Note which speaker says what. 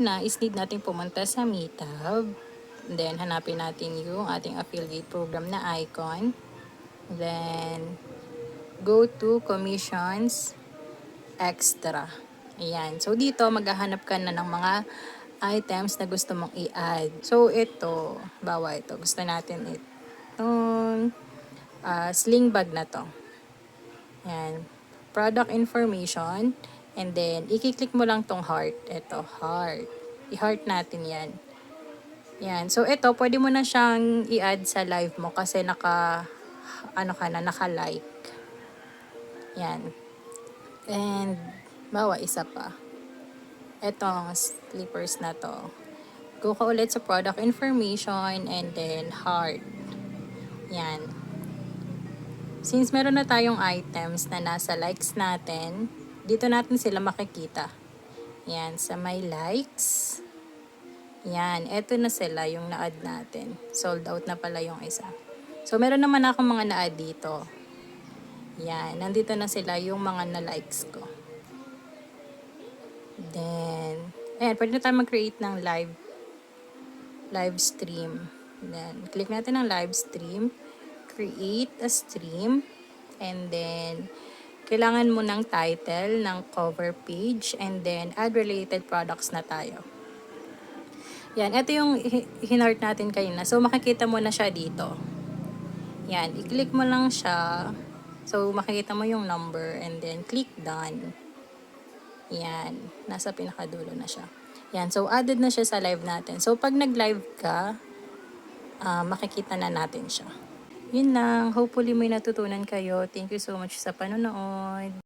Speaker 1: na is need natin pumunta sa Meetup. Then, hanapin natin yung ating affiliate program na icon. Then, go to commissions extra. Ayan. So, dito, maghahanap ka na ng mga items na gusto mong i-add. So, ito, bawa ito. Gusto natin itong ah, sling bag na to. Ayan. Product information. And then, i-click mo lang tong heart. Ito, heart. I-heart natin yan. Yan. So, ito, pwede mo na siyang i-add sa live mo kasi naka, ano ka na, naka-like. Yan. And, bawa, isa pa. Etong slippers na to. Go ka ulit sa product information and then heart. Yan. Since meron na tayong items na nasa likes natin, dito natin sila makikita. Yan, sa my likes. Yan, eto na sila yung na-add natin. Sold out na pala yung isa. So, meron naman ako mga na-add dito. Yan, nandito na sila yung mga na-likes ko. Then, ayan, pwede na tayo mag-create ng live live stream. Then, click natin ang live stream. Create a stream. And then, kailangan mo ng title, ng cover page, and then add related products na tayo. Yan, ito yung hi- hinart natin kanina. So, makikita mo na siya dito. Yan, i-click mo lang siya. So, makikita mo yung number and then click done. Yan, nasa pinakadulo na siya. Yan, so added na siya sa live natin. So, pag nag-live ka, ah, makikita na natin siya. Yun lang. Hopefully may natutunan kayo. Thank you so much sa panonood.